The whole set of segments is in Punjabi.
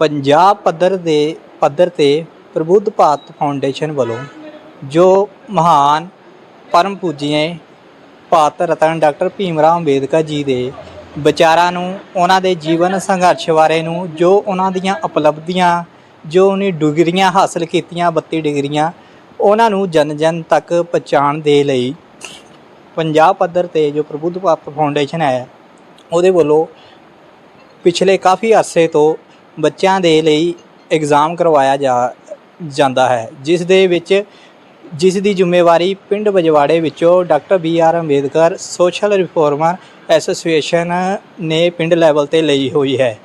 ਪੰਜਾਬ ਪੱਧਰ ਦੇ ਪੱਧਰ ਤੇ ਪ੍ਰਬੁੱਧ ਭਾਰਤ ਫਾਊਂਡੇਸ਼ਨ ਵੱਲੋਂ ਜੋ ਮਹਾਨ ਪਰਮ ਪੂਜੀਏ ਭਾਰਤ ਰਤਨ ਡਾਕਟਰ ਭੀਮ ਰਾਓ ਅੰਬੇਦਕਰ ਜੀ ਦੇ ਵਿਚਾਰਾਂ ਨੂੰ, ਉਹਨਾਂ ਦੇ ਜੀਵਨ ਸੰਘਰਸ਼ ਬਾਰੇ ਨੂੰ, ਜੋ ਉਹਨਾਂ ਦੀਆਂ ਉਪਲਬਧੀਆਂ, ਜੋ ਉਹਨੇ ਡਿਗਰੀਆਂ ਹਾਸਲ ਕੀਤੀਆਂ 32 ਡਿਗਰੀਆਂ, ਉਹਨਾਂ ਨੂੰ ਜਨ ਜਨ ਤੱਕ ਪਹੁੰਚਾਉਣ ਦੇ ਲਈ ਪੰਜਾਬ ਪੱਧਰ ਤੇ ਜੋ ਪ੍ਰਬੁੱਧ ਭਾਰਤ ਫਾਊਂਡੇਸ਼ਨ ਹੈ, ਉਹਦੇ ਵੱਲੋਂ ਪਿਛਲੇ ਕਾਫੀ ਅਰਸੇ ਤੋਂ ਬੱਚਿਆਂ ਦੇ ਲਈ ਇਗਜ਼ਾਮ ਕਰਵਾਇਆ ਜਾ, ਜਾਂਦਾ ਹੈ, ਜਿਸ ਦੇ ਵਿੱਚ, ਜਿਸ ਦੀ ਜ਼ਿੰਮੇਵਾਰੀ ਪਿੰਡ ਬਜਵਾੜੇ ਵਿੱਚੋਂ doctor B R Ambedkar social reformer association ਨੇ ਪਿੰਡ ਲੈਵਲ ਤੇ ਲਈ ਹੋਈ ਹੈ।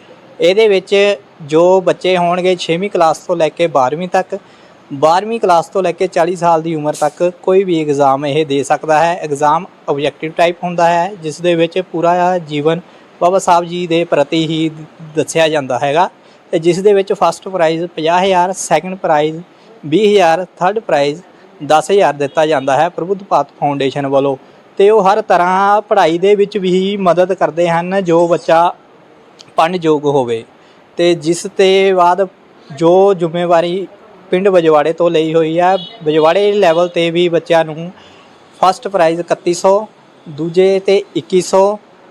ਇਹਦੇ ਵਿੱਚ ਜੋ ਬੱਚੇ ਹੋਣਗੇ 6ਵੀਂ ਕਲਾਸ ਤੋਂ ਲੈ ਕੇ 12ਵੀਂ ਤੱਕ 12ਵੀਂ ਕਲਾਸ ਤੋਂ ਲੈ ਕੇ 40 ਸਾਲ ਦੀ ਉਮਰ ਤੱਕ ਕੋਈ ਵੀ ਐਗਜ਼ਾਮ ਇਹ ਦੇ ਸਕਦਾ ਹੈ। ਐਗਜ਼ਾਮ ਆਬਜੈਕਟਿਵ ਟਾਈਪ ਹੁੰਦਾ ਹੈ, ਜਿਸ ਦੇ ਵਿੱਚ ਪੂਰਾ ਜੀਵਨ ਬਾਬਾ ਸਾਹਿਬ ਜੀ ਦੇ ਪ੍ਰਤੀ ਹੀ ਦੱਸਿਆ ਜਾਂਦਾ ਹੈਗਾ। ਤੇ ਜਿਸ ਦੇ ਵਿੱਚ first prize 50000 second prize 20000 third prize 10000 ਦਿੱਤਾ ਜਾਂਦਾ ਹੈ ਪ੍ਰਬੁੱਧ ਭਾਰਤ ਫਾਊਂਡੇਸ਼ਨ ਵੱਲੋਂ। ਤੇ ਉਹ ਹਰ ਤਰ੍ਹਾਂ ਪੜ੍ਹਾਈ ਦੇ ਵਿੱਚ ਵੀ ਮਦਦ ਕਰਦੇ ਹਨ, ਜੋ ਬੱਚਾ ਪੜ੍ਹਨ ਯੋਗ ਹੋਵੇ। ਤੇ ਜਿਸ ਤੇ ਬਾਅਦ ਜੋ ਜ਼ਿੰਮੇਵਾਰੀ ਪਿੰਡ ਬਜਵਾੜੇ ਤੋਂ ਲਈ ਹੋਈ ਹੈ, ਬਜਵਾੜੇ ਲੈਵਲ ਤੇ ਵੀ ਬੱਚਿਆਂ ਨੂੰ ਫਸਟ ਪ੍ਰਾਈਜ਼ 3100 ਦੂਜੇ ਤੇ 2100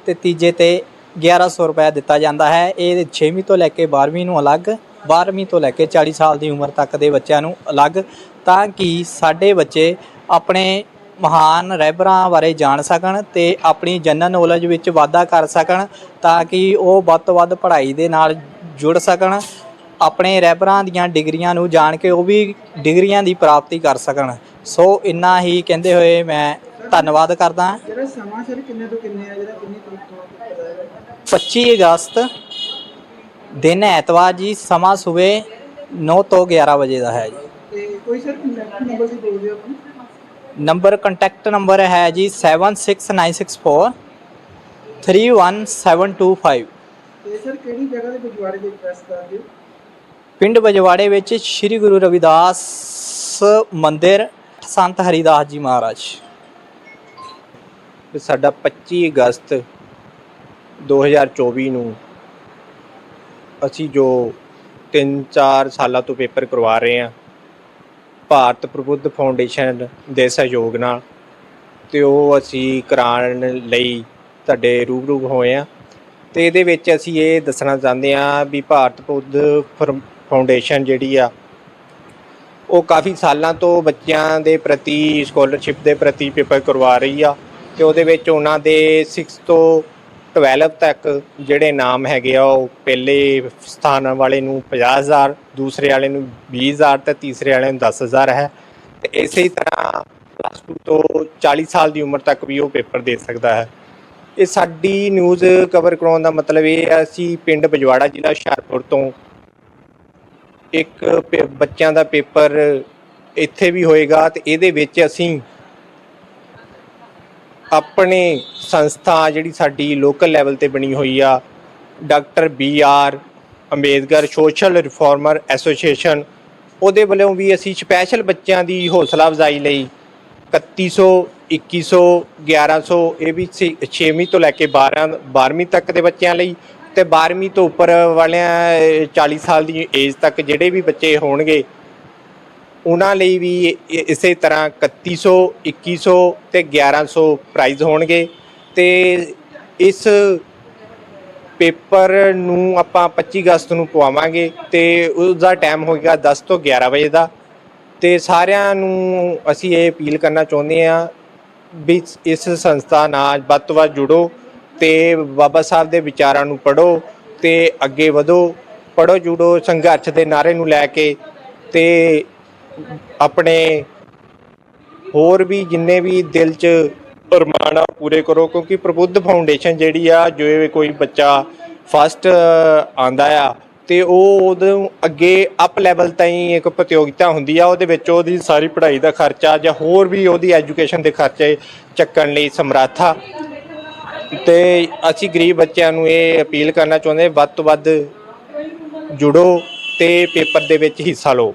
ਤੇ ਤੀਜੇ ਤੇ 1100 ਰੁਪਏ ਦਿੱਤਾ ਜਾਂਦਾ ਹੈ। ਇਹ 6ਵੀਂ ਤੋਂ ਲੈ ਕੇ 12ਵੀਂ ਨੂੰ ਅਲੱਗ 12ਵੀਂ ਤੋਂ ਲੈ ਕੇ 40 ਸਾਲ ਦੀ ਉਮਰ ਤੱਕ ਦੇ ਬੱਚਿਆਂ ਨੂੰ ਅਲੱਗ ਤਾਂ ਕਿ ਸਾਡੇ ਬੱਚੇ ਆਪਣੇ ਮਹਾਨ ਰਹਿਬਰਾਂ ਬਾਰੇ ਜਾਣ ਸਕਣ ਤੇ ਆਪਣੀ ਜਨਰਲ ਨੌਲੇਜ ਵਿੱਚ ਵਾਧਾ ਕਰ ਸਕਣ ਤਾਂ ਕਿ ਉਹ ਵੱਧ ਤੋਂ ਵੱਧ ਪੜ੍ਹਾਈ ਦੇ ਨਾਲ ਜੁੜ ਸਕਣ, ਆਪਣੇ ਰਹਿਬਰਾਂ ਦੀਆਂ ਡਿਗਰੀਆਂ ਨੂੰ ਜਾਣ ਕੇ ਉਹ ਵੀ ਡਿਗਰੀਆਂ ਦੀ ਪ੍ਰਾਪਤੀ ਕਰ ਸਕਣ। ਸੋ ਇੰਨਾ ਹੀ ਕਹਿੰਦੇ ਹੋਏ ਮੈਂ ਧੰਨਵਾਦ ਕਰਦਾ। ਜਿਹੜਾ ਸਮਾਂ ਸਰ, ਕਿੰਨੇ ਤੋਂ ਕਿੰਨੇ ਆ, ਜਿਹੜਾ ਕਿੰਨੀ ਤੋਂ 25 ਅਗਸਤ ਦਿਨ ਐਤਵਾਰ ਜੀ ਸਮਾਂ ਸਵੇਰ 9 ਤੋਂ 11 ਵਜੇ ਦਾ ਹੈ ਜੀ। ਤੇ ਕੋਈ ਸਰ ਕੰਟੈਕਟ ਨੰਬਰ ਵੀ ਦੇ ਦਿਓ ਆਪਣਾ। ਨੰਬਰ ਕੰਟੈਕਟ ਨੰਬਰ ਹੈ ਜੀ 76964 31725 ਤੇ ਸਰ ਕਿਹੜੀ ਜਗ੍ਹਾ ਦੇ ਪਿਛਵਾੜੇ ਦੇ ਕਰਦੇ ਹੋ? ਪਿੰਡ ਬਜਵਾੜੇ ਵਿੱਚ ਸ੍ਰੀ ਗੁਰੂ ਰਵਿਦਾਸ ਮੰਦਿਰ ਸੰਤ ਹਰੀਦਾਸ ਜੀ ਮਹਾਰਾਜ। ਸਾਡਾ 25 ਅਗਸਤ 2024 ਨੂੰ ਅਸੀਂ ਜੋ 3-4 ਸਾਲਾਂ ਤੋਂ ਪੇਪਰ ਕਰਵਾ ਰਹੇ ਹਾਂ, ਭਾਰਤ ਪ੍ਰਬੁੱਧ ਫਾਊਂਡੇਸ਼ਨ ਦੇ ਸਹਿਯੋਗ ਨਾਲ ਤੇ ਉਹ ਅਸੀਂ ਕਰਾਉਣ ਲਈ ਤੁਹਾਡੇ ਰੂਬਰੂ ਹੋਏ ਆ ਤੇ ਇਹਦੇ ਵਿੱਚ ਅਸੀਂ ਇਹ ਦੱਸਣਾ ਚਾਹੁੰਦੇ ਹਾਂ ਵੀ ਭਾਰਤ ਪ੍ਰਬੁੱਧ ਫਰ- ਫਾਊਂਡੇਸ਼ਨ ਜਿਹੜੀ ਆ, ਉਹ ਕਾਫੀ ਸਾਲਾਂ ਤੋਂ ਬੱਚਿਆਂ ਦੇ ਪ੍ਰਤੀ ਸਕਾਲਰਸ਼ਿਪ ਦੇ ਪ੍ਰਤੀ ਪੇਪਰ ਕਰਵਾ ਰਹੀ ਆ ਤੇ ਉਹਦੇ ਵਿੱਚ ਉਹਨਾਂ ਦੇ 6 ਤੋਂ 12 ਤੱਕ ਜਿਹੜੇ ਨਾਮ ਹੈਗੇ ਆ, ਉਹ ਪਹਿਲੇ ਸਥਾਨ ਵਾਲੇ ਨੂੰ 50000 ਦੂਸਰੇ ਵਾਲੇ ਨੂੰ 20000 ਤੇ ਤੀਸਰੇ ਵਾਲੇ ਨੂੰ 10000 ਹੈ। ਤੇ ਇਸੇ ਤਰ੍ਹਾਂ ਪਲੱਸ 2 ਤੋਂ 40 ਸਾਲ ਦੀ ਉਮਰ ਤੱਕ ਵੀ ਉਹ ਪੇਪਰ ਦੇ ਸਕਦਾ ਹੈ। ਇਹ ਸਾਡੀ ਨਿਊਜ਼ ਕਵਰ ਕਰਾਉਣ ਦਾ ਮਤਲਬ ਇਹ ਹੈ, ਅਸੀਂ ਪਿੰਡ ਬਜਵਾੜਾ ਜ਼ਿਲ੍ਹਾ ਹੁਸ਼ਿਆਰਪੁਰ ਤੋਂ ਇੱਕ ਪੇ- ਬੱਚਿਆਂ ਦਾ ਪੇਪਰ ਇੱਥੇ ਵੀ ਹੋਏਗਾ ਤੇ ਇਹਦੇ ਵਿੱਚ ਅਸੀਂ ਆਪਣੇ ਸੰਸਥਾ ਜਿਹੜੀ ਸਾਡੀ ਲੋਕਲ ਲੈਵਲ ਤੇ ਬਣੀ ਹੋਈ ਆ doctor B R Ambedkar social reformer association ਉਹਦੇ ਵੱਲੋਂ ਵੀ ਅਸੀਂ ਸਪੈਸ਼ਲ ਬੱਚਿਆਂ ਦੀ ਹੌਸਲਾ ਅਫਜ਼ਾਈ ਲਈ 3100 2100 1100 ਇਹ ਵੀ 6ਵੀਂ ਤੋਂ ਲੈ ਕੇ 12 12ਵੀਂ ਤੱਕ ਦੇ ਬੱਚਿਆਂ ਲਈ ਤੇ 12ਵੀਂ ਤੋਂ ਉੱਪਰ ਵਾਲਿਆਂ ਅਹ, 40 ਸਾਲ ਦੀ ਏਜ ਤੱਕ ਜਿਹੜੇ ਵੀ ਬੱਚੇ ਹੋਣਗੇ ਉਹਨਾਂ ਲਈ ਵੀ ਇ- ਇਸੇ ਤਰ੍ਹਾਂ 3100 2100 ਤੇ 1100 ਪ੍ਰਾਈਜ਼ ਹੋਣਗੇ ਤੇ ਇਸ ਪੇਪਰ ਨੂੰ ਆਪਾਂ 25 ਅਗਸਤ ਨੂੰ ਪਵਾਵਾਂਗੇ ਤੇ ਉਸ ਦਾ ਟਾਈਮ ਹੋਏਗਾ 10 ਤੋਂ 11 ਵਜੇ ਦਾ ਤੇ ਸਾਰਿਆਂ ਨੂੰ ਅਸੀਂ ਇਹ ਅਪੀਲ ਕਰਨਾ ਚਾਹੁੰਦੇ ਹਾਂ ਵੀ ਇਸ ਸੰਸਥਾ ਨਾਲ ਵੱਧ ਤੋਂ ਵੱਧ ਜੁੜੋ ਤੇ ਬਾਬਾ ਸਾਹਿਬ ਦੇ ਵਿਚਾਰਾਂ ਨੂੰ ਪੜੋ ਤੇ ਅੱਗੇ ਵਧੋ ਪੜੋ ਜੁੜੋ ਸੰਘਰਸ਼ ਦੇ ਨਾਰੇ ਨੂੰ ਲੈ ਕੇ ਤੇ ਆਪਣੇ ਹੋਰ ਵੀ ਜਿੰਨੇ ਵੀ ਦਿਲ 'ਚ ਅਰਮਾਨ ਆ, ਪੂਰੇ ਕਰੋ, ਕਿਉਂਕਿ ਪ੍ਰਬੁੱਧ ਫਾਊਂਡੇਸ਼ਨ ਜਿਹੜੀ ਆ, ਜੋ ਕੋਈ ਬੱਚਾ ਫਸਟ ਆਂਦਾ ਆ, ਤੇ ਉਹ ਉਹਦੋਂ ਅੱਗੇ ਅਪ ਲੈਵਲ ਤਾਈਂ ਇੱਕ ਪ੍ਰਤੀਯੋਗਿਤਾ ਹੁੰਦੀ ਆ, ਉਹਦੇ ਵਿੱਚ ਉਹਦੀ ਸਾਰੀ ਪੜ੍ਹਾਈ ਦਾ ਖਰਚਾ ਜਾਂ ਹੋਰ ਵੀ ਉਹਦੀ ਐਜੂਕੇਸ਼ਨ ਦੇ ਖਰਚੇ ਚੱਕਣ ਲਈ ਸਮਰੱਥ। ਆ ਤੇ ਅਸੀਂ ਗਰੀਬ ਬੱਚਿਆਂ ਨੂੰ ਇਹ ਅਪੀਲ ਕਰਨਾ ਚਾਹੁੰਦੇ, ਵੱਧ ਤੋਂ ਵੱਧ ਜੁੜੋ ਤੇ ਪੇਪਰ ਦੇ ਵਿੱਚ ਹਿੱਸਾ ਲਓ।